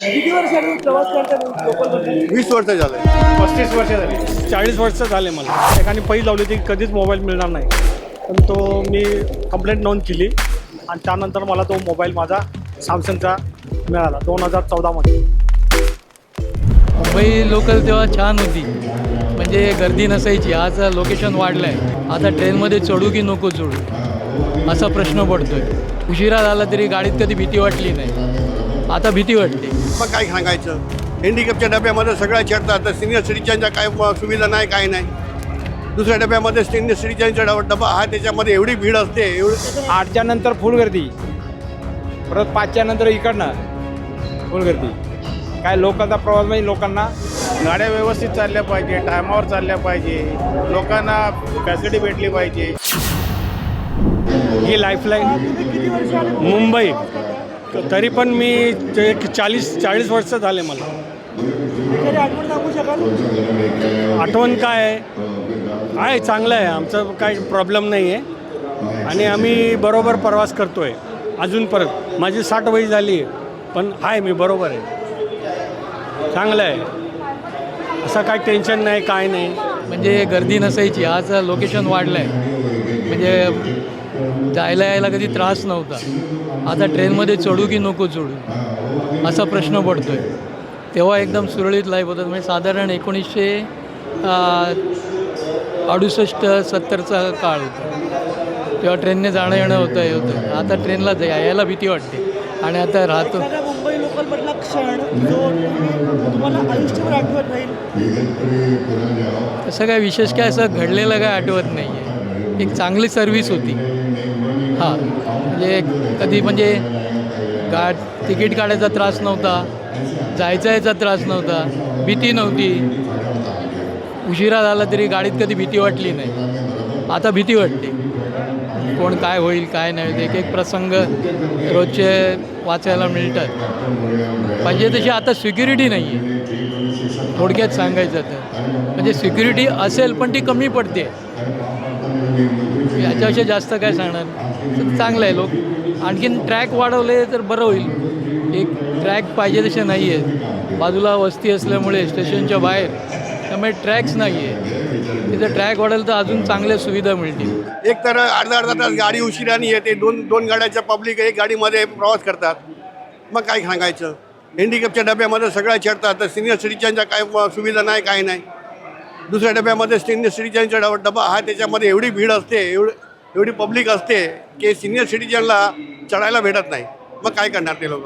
किती वर्षांनी प्रवास करतात लोकल वीस वर्ष झालं. पस्तीस वर्ष झाली. चाळीस वर्ष झाले मला. एकाने पैसे लावली होती कधीच मोबाईल मिळणार नाही. पण तो मी कंप्लेंट नोंद केली. आणि त्यानंतर मला तो मोबाईल माझा सॅमसंगचा मिळाला दोन हजार चौदामध्ये मुंबई लोकल तेव्हा छान होती. म्हणजे गर्दी नसायची. आज लोकेशन वाढलं आहे आता ट्रेनमध्ये चढू की नको चढू? असा प्रश्न पडतोय. उशिरा झाला तरी गाडीत कधी भीती वाटली नाही. आता भीती वाटते. मग काय सांगायचं? हँडिकॅपच्या डब्यामध्ये सगळ्या चढतात तर सिनियर सिटीजनच्या काय म- सुविधा नाही काय नाही. दुसऱ्या डब्यामध्ये सिनियर सिटीजनचा डबा डबा हा त्याच्यामध्ये एवढी भीड असते एवढी आठच्या नंतर फुल गर्दी. परत पाचच्या नंतर इकडनं फुल गर्दी. काय लोकांचा प्रवास म्हणजे लोकांना गाड्या व्यवस्थित चालल्या पाहिजे टायमावर चालल्या पाहिजे लोकांना फॅसिलिटी भेटली पाहिजे. ही लाईफलाईन मुंबई. तरी पण मी एक चाळीस चाळीस वर्ष झाले मला. एखादी आठवण सांगू शकाल? आठवण काय? आहे आहे चांगलं आहे. आमचं काही प्रॉब्लेम नाही आहे आणि आम्ही बरोबर प्रवास करतो आहे अजून परत. माझी साठ वय झाली आहे पण आहे मी बरोबर आहे. चांगलं आहे. असं काही टेन्शन नाही काय नाही. म्हणजे गर्दी नसायची. आज लोकेशन वाढलं आहे म्हणजे जायला यायला कधी त्रास नव्हता. आता ट्रेनमध्ये चढू की नको चढू? असा प्रश्न पडतोय. तेव्हा एकदम सुरळीत लाईफ होतं. म्हणजे साधारण एकोणीसशे अडुसष्ट सत्तरचा काळ होता. तेव्हा ट्रेनने जाणं येणं होतं हे होतं. आता ट्रेनला यायला भीती वाटते. आणि आता राहतो. मुंबई क्षण जो तुम्ही- तुम्हाला आयुष्यभर आठवत राहील. तसं काय विशेष काय असं घडलेलं काय आठवत नाही आहे एक चांगली सर्व्हिस होती. हां म्हणजे कधी म्हणजे गा तिकीट काढायचा त्रास नव्हता जायचा यायचा त्रास नव्हता भीती नव्हती. उशिरा झाला तरी गाडीत कधी भीती वाटली नाही. आता भीती वाटते. कोण काय होईल काय नाही एक एक प्रसंग रोजचे वाचायला मिळतात. पाहिजे तशी आता सिक्युरिटी नाही आहे थोडक्यात सांगायचं तर. म्हणजे सिक्युरिटी असेल पण ती कमी पडते. याच्यापेक्षा जास्त काय सांगणार? चांगलं आहे लोक. आणखीन ट्रॅक वाढवले तर बरं होईल. एक ट्रॅक पाहिजे तसे नाही आहेत बाजूला वस्ती असल्यामुळे स्टेशनच्या बाहेर त्यामुळे ट्रॅक्स नाही आहे तिथे ट्रॅक वाढेल तर अजून चांगल्या सुविधा मिळतील. एक तर अर्धा अर्धा तास गाडी उशिराने येते. दोन दोन गाड्याच्या पब्लिक एक गाडीमध्ये प्रवास करतात. मग काय सांगायचं? हँडिकॅपच्या डब्यामध्ये सगळ्या चढतात तर सिनियर सिटीजनच्या काय सुविधा नाही काय नाही. दुसऱ्या डब्यामध्ये सिनियर सिटीजनचा डबा डबा हा त्याच्यामध्ये एवढी भीड असते एवढी एवढी पब्लिक असते की सिनियर सिटीजनला चढायला भेटत नाही. मग काय करणार ते लोक?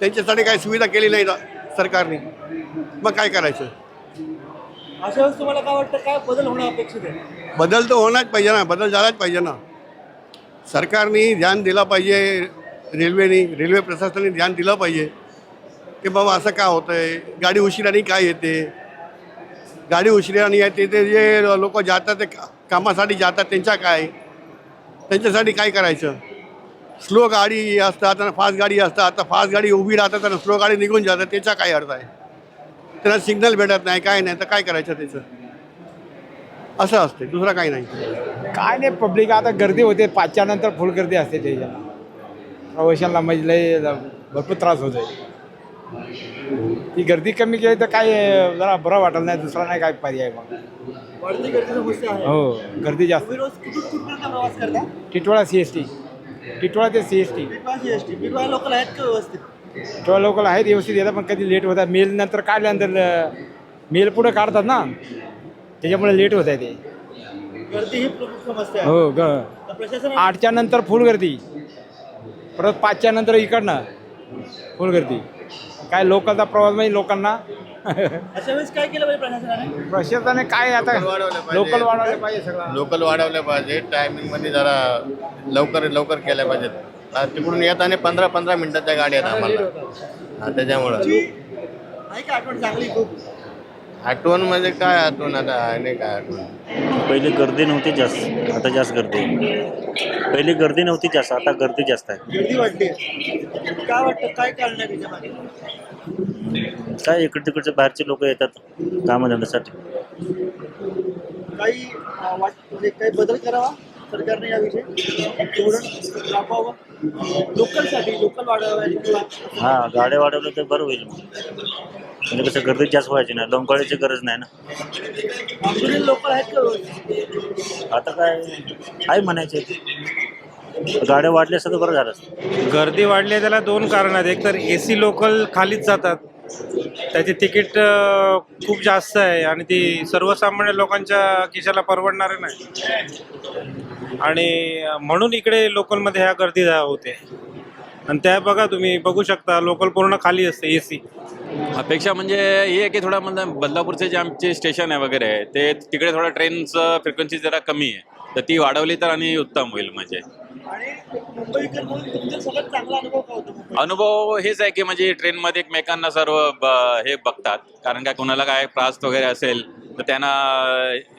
त्यांच्यासाठी काही सुविधा केली नाही सरकारने. मग काय करायचं? अशा वेळेस तुम्हाला काय वाटतं काय बदल होणं अपेक्षित आहे? बदल तर होणाच पाहिजे ना बदल झालाच पाहिजे ना. सरकारने ध्यान दिलं पाहिजे रेल्वेने रेल्वे प्रशासनाने ध्यान दिलं पाहिजे की बाबा असं का होतं आहे गाडी उशिराने काय येते? गाडी उशिराने आहे ते जे लोक जातात ते का- कामासाठी जातात त्यांच्या काय? त्यांच्यासाठी काय करायचं? स्लो गाडी असतात आणि फास्ट गाडी असतात आता फास्ट गाडी उभी राहतात आणि स्लो गाडी निघून जातात त्याचा काय अर्थ आहे? त्यांना सिग्नल भेटत नाही काय नाही तर काय करायचं त्याचं? असं असते दुसरं काही नाही. काय नाही पब्लिक आता गर्दी होते पाचच्या नंतर फुल गर्दी असते त्याच्या प्रवाशांना म्हणजे भरपूर त्रास होतो ती गर्दी कमी केली तर काय जरा बरं वाटलं नाही दुसरा नाही काय पर्याय मग. वाढती गर्दी समस्या आहे. हो गर्दी जास्त. तुम्ही रोज किती कुठपर्यंत प्रवास करता? Titwala C S T Titwala ते C S T S T local आहेत का व्यवस्थित? टिटवाळा लोकल आहेत व्यवस्थित येतात पण कधी लेट होतात. मेल नंतर काढल्यानंतर मेल पुढे काढतात ना. त्याच्यामुळे लेट होत आहे ते. गर्दी ही प्रमुख समस्या आहे. हो ग. तर प्रशासन आठच्या नंतर फुल गर्दी. परत पाचच्या नंतर इकडनं फुल गर्दी. काय लोकांचा प्रवास म्हणजे लोकांना? अशा वेळेस काय केलं पाहिजे प्रशासनाने? प्रशासनाने काय आता वाढवलं पाहिजे. लोकल वाढवले पाहिजे सगळं. लोकल वाढवल्या पाहिजे. टायमिंगमध्ये जरा लवकर लवकर केल्या पाहिजेत. आता तिकडून येताना पंधरा पंधरा मिनिटाच्या गाड्या आहेत आम्हाला. हा, त्याच्यामुळं. आहे का आठवण चांगली खूप. आठवण म्हणजे काय आठवण आता? आहे नाही काय आठवण? पहिले गर्दी नव्हती जास्त. आता जास्त गर्दी आहे. पहिले गर्दी नव्हती जास्त. आता गर्दी जास्त आहे. गर्दी वाढली काय वाटतं? काय कारण आहे त्याच्यामागे काय इकडे तिकडचे बाहेरचे लोक येतात कामधंद्यासाठी काही अं, वाट म्हणजे काही बदल करावा सरकारने याविषयी? धोरण राबवावं? लोकलसाठी लोकल वाढवायला किंवा हा गाड्या वाढवल्या तर बरं होईल. मग म्हणजे कसं गर्दी जास्त व्हायची नाही. लोंबकळाची गरज नाही ना. आहेत का? आता काय आहे म्हणायचे. गाड्या वाढल्या असतं तर बरं झालं गर्दी वाढली आहे त्याला दोन कारण आहेत. एक तर ए सी लोकल खालीच जातात. त्याची तिकीट खूप जास्त आहे आणि ती सर्वसामान्य लोकांच्या खिशाला परवडणार नाही. आणि म्हणून इकडे लोकलमध्ये ह्या गर्दी होते. आणि त्या बघा तुम्ही बघू शकता लोकल पूर्ण खाली असते ए सी अपेक्षा म्हणजे ही आहे की थोडा म्हणजे बदलापूरचे जे आमचे स्टेशन आहे वगैरे ते तिकडे थोडा ट्रेनचं फ्रिक्वेन्सी जरा कमी आहे. तर ती वाढवली तर आणि उत्तम होईल म्हणजे. अनुभव हेच आहे की म्हणजे ट्रेनमध्ये एकमेकांना सर्व हे बघतात. कारण काय कोणाला काय त्रास वगैरे असेल तर त्यांना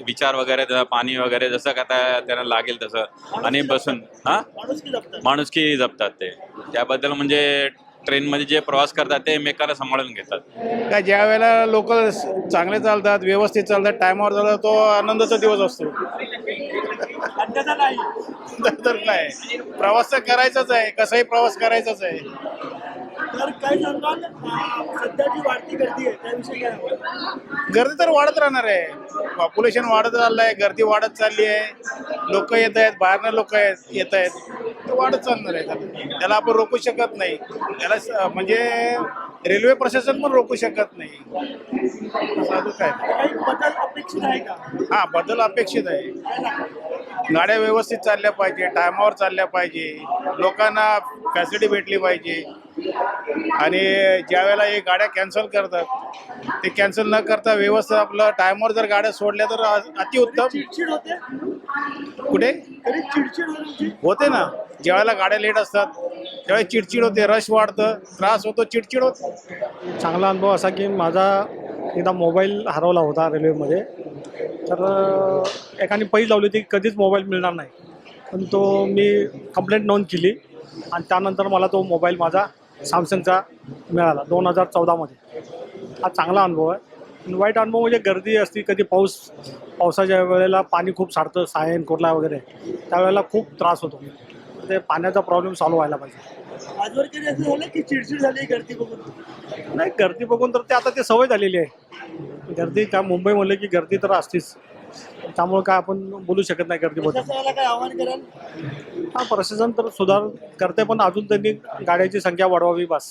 विचार वगैरे पाणी वगैरे जसं का त्या- त्यांना लागेल तसं. आणि बसून हा? माणूस की जपतात? माणुसकी जपतात ते. त्याबद्दल म्हणजे ट्रेनमध्ये जे प्रवास करतात ते एकमेकांना सांभाळून घेतात. काय ज्या वेळेला लोक चांगले चालतात व्यवस्थित चालतात टायमावर चालतात तो आनंदाचा दिवस असतो. तर काय प्रवास तर करायचाच आहे कसाही प्रवास करायचाच आहे. तर काय सांगाल? सध्या जी वाढती गर्दी आहे त्याविषयी काय? गर्दी तर वाढत राहणार आहे. पॉप्युलेशन वाढत चाललं आहे गर्दी वाढत चालली आहे. लोक येत आहेत बाहेरनं लोक येत आहेत. ते वाढत चालणार आहे. त्याला आपण रोखू शकत नाही. त्याला म्हणजे रेल्वे प्रशासन पण रोखू शकत नाही. साधू काय? काही बदल अपेक्षित आहे का? हा बदल अपेक्षित आहे? गाड्या व्यवस्थित चालल्या पाहिजे टायमावर चालल्या पाहिजे. लोकांना फॅसिलिटी भेटली पाहिजे. आणि ज्या वेळेला हे गाड्या कॅन्सल करतात ते कॅन्सल न करता व्यवस्थित आपलं टायमावर जर गाड्या सोडल्या तर अतिउत्तम. चिडचिड होते? कुठे? तरी चिडचिड होते ना. ज्यावेळेला गाड्या लेट असतात त्यावेळेस चिडचिड होते रश वाढतं त्रास होतो चिडचिड होतो. चांगला अनुभव असा की माझा एकदा मोबाईल हरवला होता रेल्वेमध्ये तर एकाने पैज लावली होती की कधीच मोबाईल मिळणार नाही. पण तो मी कंप्लेंट नोंद केली आणि त्यानंतर मला तो मोबाईल माझा सॅमसंगचा मिळाला दोन हजार चौदामध्ये. हा चांगला अनुभव आहे. आणि वाईट अनुभव म्हणजे गर्दी असते कधी पाऊस पावसाच्या वेळेला पाणी खूप साठतं सायन कोरला वगैरे. त्यावेळेला खूप त्रास होतो. ते पाण्याचा प्रॉब्लेम सॉल्व्ह व्हायला पाहिजे. आजवर कधी असं झालं की चिडचिड झाली गर्दी बघून? नाही गर्दी बघून तर ते आता ते सवय झालेली आहे. गर्दी काय मुंबई म्हणलं की गर्दी तर असतेच. त्यामुळे काय आपण बोलू शकत नाही गर्दीबद्दल. प्रशासनाला काय आव्हान कराल? हा प्रशासन तर सुधार करते पण अजून त्यांनी गाड्याची संख्या वाढवावी बस.